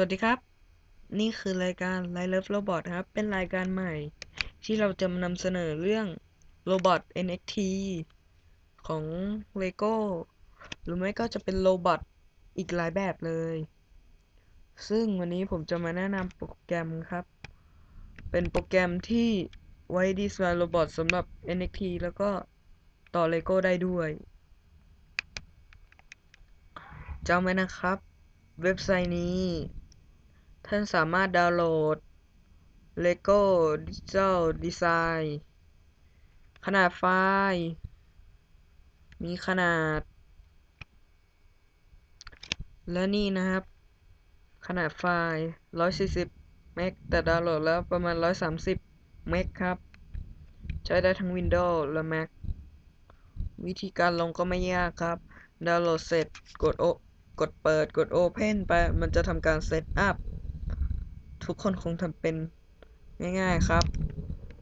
วัสดีครับ นี่คือรายการ l i เ Love Robot ครับ เป็นรายการใหม่ ที่เราจะมานำเสนอเรื่อง Robot NXT ของ LEGO หรือไม่ก็จะเป็นโรบอทอีกหลายแบบเลย ซึ่งวันนี้ผมจะมาแนะนำโปรแกรมครับ เป็นโปรแกรมที่ไว้ดีไซน์โรบอทสำหรับ NXT แล้วก็ต่อ LEGO ได้ด้วยจำไว้นะครับ เว็บไซต์นี้ ท่านสามารถดาวน์โหลด LEGO Digital Design ขนาดไฟล์ มีขนาด และนี่นะครับ ขนาดไฟล์ 140 เมก แต่ดาวน์โหลดแล้วประมาณ 130 เมกครับ ใช้ได้ทั้ง Windows และ Mac วิธีการลงก็ไม่ยากครับ ดาวน์โหลดเสร็จ กดโอกดเปิด กด Open ไป มันจะทำการเซตอัพ ทุกคนคงทำเป็นง่ายๆครับ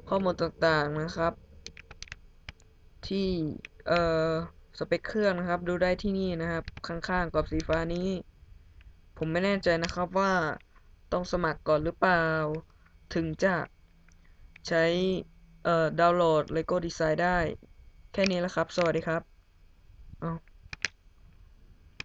ข้อมูลต่างๆนะครับ ที่เอ่อสเปคเครื่องนะครับ ดูได้ที่นี่นะครับ ข้างๆกรอบสีฟ้านี้ ผมไม่แน่ใจนะครับว่าต้องสมัครก่อนหรือเปล่า ถึงจะใช้เอ่อดาวน์โหลด LEGO Design ได้ แค่นี้แล้วครับ สวัสดีครับอ้า